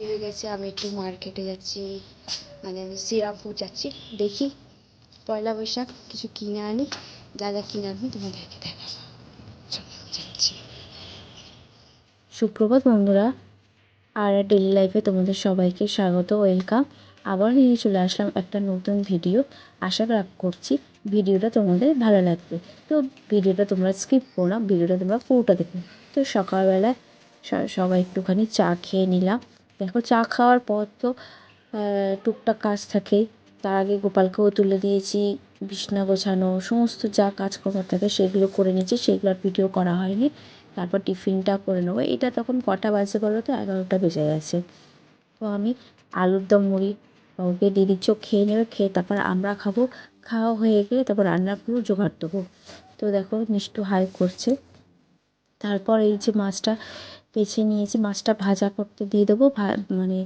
হয়ে গেছে, আমি একটু মার্কেটে যাচ্ছি মানে আমি শ্রীরামপুর যাচ্ছি, দেখি পয়লা বৈশাখ কিছু কিনে আনি, যা যা কিনে আনব তোমাদেরকে দেখাবো। যাচ্ছি। সুপ্রভাত বন্ধুরা, আর ডেলি লাইফে তোমাদের সবাইকে স্বাগত ওয়েলকাম আবার নিয়ে চলে আসলাম একটা নতুন ভিডিও আশা করছি ভিডিওটা তোমাদের ভালো লাগবে। তো ভিডিওটা তোমরা স্কিপ করো না ভিডিওটা তোমরা পুরোটা দেখো। তো সকালবেলায় সবাই একটুখানি চা খেয়ে নিলাম। দেখো চা খাওয়ার পর তো টুকটাক কাজ থাকে। তার আগে গোপালকেও তুলে দিয়েছি, বিছনা গোছানো, সমস্ত যা কাজ করার থাকে সেগুলো করে নিয়েছি, সেগুলো আর ভিডিও করা হয়নি। তারপর টিফিনটা করে নেব। এটা তখন কটা বাজে বলো তো? এগারোটা বেজে গেছে। তো আমি আলুর দম মুড়ি ওকে দিচ্ছি, ও খেয়ে নেবে, খেয়ে তারপর আমরা খাব। খাওয়া হয়ে গেলে তারপর রান্নার পুরো জোগাড় দেবো। তো দেখো নিষ্ঠু হাই করছে। তারপর এই যে মাছটা বেছে নিয়েছি, মাছটা ভাজা করতে দিয়ে দেবো মানে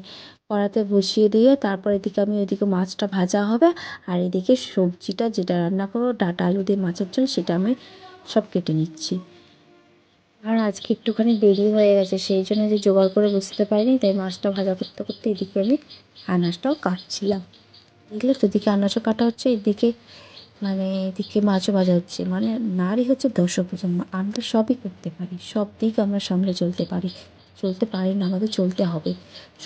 কড়াতে বসিয়ে দিয়ে তারপর এদিকে আমি ওইদিকে মাছটা ভাজা হবে আর এদিকে সবজিটা যেটা রান্না করব, ডাটা, আলু দিয়ে মাছের জন্য সেটা আমি সব কেটে নিচ্ছি। আর আজকে একটুখানি দেরি হয়ে গেছে, সেই জন্য যে জোগাড় করে বসতে পারিনি, তাই মাছটা ভাজা করতে করতে এদিকে আমি আনাজটাও কাটছিলাম। দেখলে তো এদিকে আনাজও কাটা হচ্ছে, এদিকে মানে এদিকে মাছও ভাজা হচ্ছে মানে নারী হচ্ছে দশভূজা আমরা সবই করতে পারি, সব দিক আমরা সামলে চলতে পারি। চলতে পারি না, আমাদের চলতে হবে।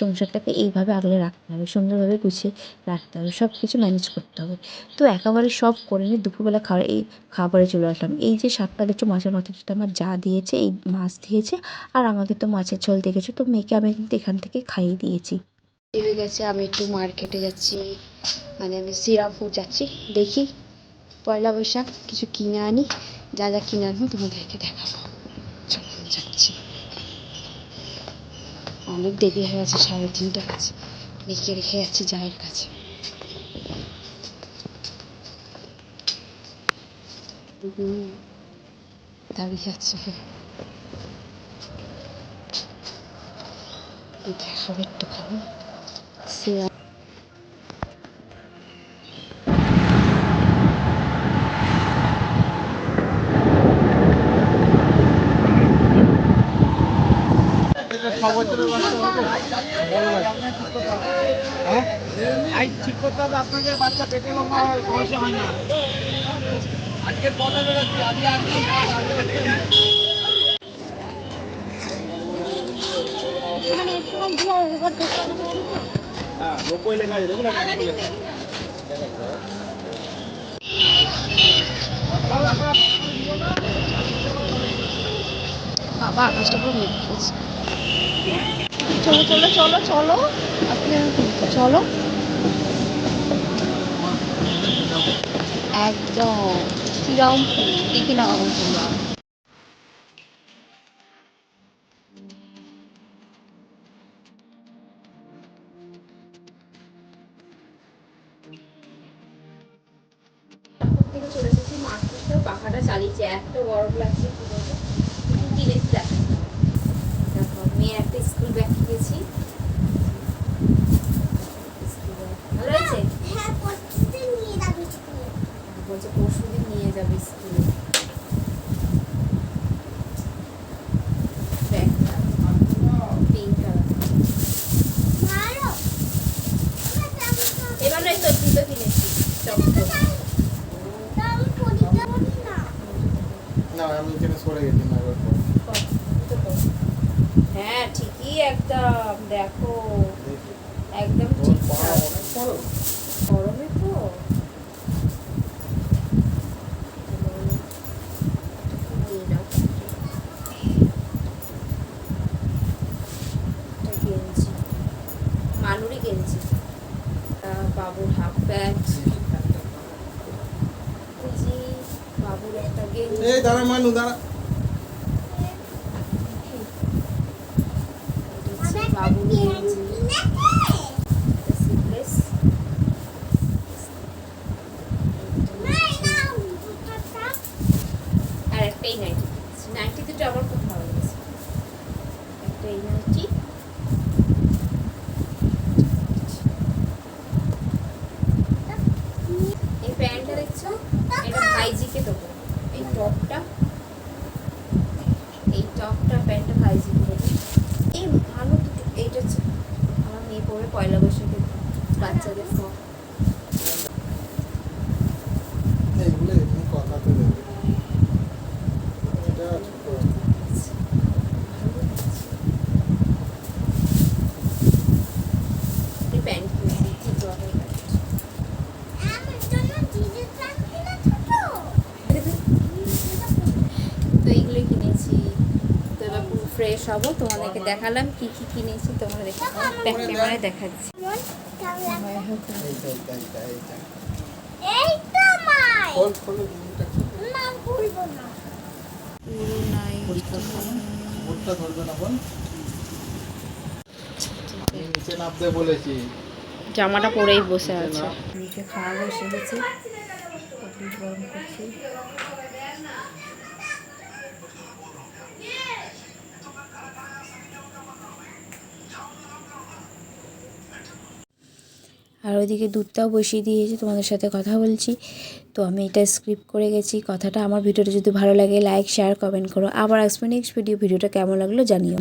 সংসারটাকে এইভাবে আগলে রাখতে হবে, সুন্দরভাবে গুছিয়ে রাখতে হবে সব কিছু ম্যানেজ করতে হবে। তো একেবারে সব করে নিয়ে দুপুরবেলা খাবার এই খাবারে চলে আসলাম। এই যে শাকটা দেখছ, মাছের মাথাটা আমার যা দিয়েছে, এই মাছ দিয়েছে, আর আমাকে তো মাছের ঝোল দেখেছ, তো মেয়েকে আমি কিন্তু এখান থেকে খাইয়ে দিয়েছি। হয়ে গেছে, আমি একটু মার্কেটে যাচ্ছি মানে আমি শ্রীরামপুর যাচ্ছি, দেখি পয়লা বৈশাখ, কিছু কিনে আনি, যা যা কিনে আনব তোমাদেরকে দেখাবো। যাচ্ছি। অনেক দেরি হয়ে গেছে, সাড়ে তিনটে বাজে। মেয়েকে রেখে যাচ্ছি জায়ের কাছে। দাঁড়িয়ে আছে। দেখাবো একটুখানি। শ্রীরাম ঠিক করতে হবে আপনাদের বাচ্চা পেটে লম্বা হয় সমস্যা হয় না আজকের পথে বেরোচ্ছি আজকে নব্বই লেখা আছে দেখুন। বাবা মেঘ করেছে চলো চলো চলো চলো। আপনি চলো। একদম। শ্রীরামপুর থেকে চলে এসেছি মার্কেটটাও পাখাটা চালিয়েছে, এত গরম লাগছে। কি বলব কিনেছি দেখো একটা স্কুল ব্যাগ কিনেছি। ভালো হয়েছে হ্যাঁ স্কুলে। বলছে পরশু দিন নিয়ে যাবে। স্কুলে না আমি এখানে সরে গেছি না এবার পর। কর, জুতো কর। ঠিকই একদম দেখো একদম। গরমে তো। মানুরই গেঞ্জি। বাবুর হাফ প্যান্ট বাবুর একটা গেঞ্জি। এই দাঁড়া মানু দাঁড়া এটা হচ্ছে আমার বাবুর গেঞ্জি গেঞ্জি কিনেছে একটা সিপ্রেস মাই নাও দুটোটা আর একটা আমার খুব ভালো লেগেছে একটা এই এই প্যান্টটা দেখছ এটা ভাইজিকে দেবো এই টপটা এই টপটা প্যান্টটা ভাইজিকে দেবো এই ভালো দুটো এইটা হচ্ছে পড়বে পয়লা বৈশাখে বাচ্চাদের ফর্ম এগুলো এমনি কথাতে দেবে এটা ছোট প্যান্ট কিনেছি চিত্রকরের প্যান্ট আমার জন্য জিজের প্যান্ট কিনেছো তো? তো এইগুলো কিনেছি তো এবার পুরো ফ্রেশ হব তোমাদেরকে দেখালাম কি কি কিনেছি, তোমরা দেখো ব্যাক ক্যামেরায় দেখাচ্ছি কেমন? কেমন লাগছে? এইটা এইটা এইটা এইটা এই তো মাই খোল খোলো জিনিসটা খোল না ভুলবো না পুরো নাই বোর্ডটা ধরবে না বল আমি নিচে নামতে বলেছি জামাটা পরেই বসে আছে নিচে খাওয়া বসে গেছে পটল গরম করছি আর ওইদিকে দুধটাও বসিয়ে দিয়েছি, তোমাদের সাথে কথা বলছি। তো আমি এটা স্ক্রিপ্ট করে গেছি। কথাটা আমার ভিডিওটা যদি ভালো লাগে লাইক শেয়ার কমেন্ট করো। আবার আসবে নেক্সট ভিডিও ভিডিওটা কেমন লাগল জানিও।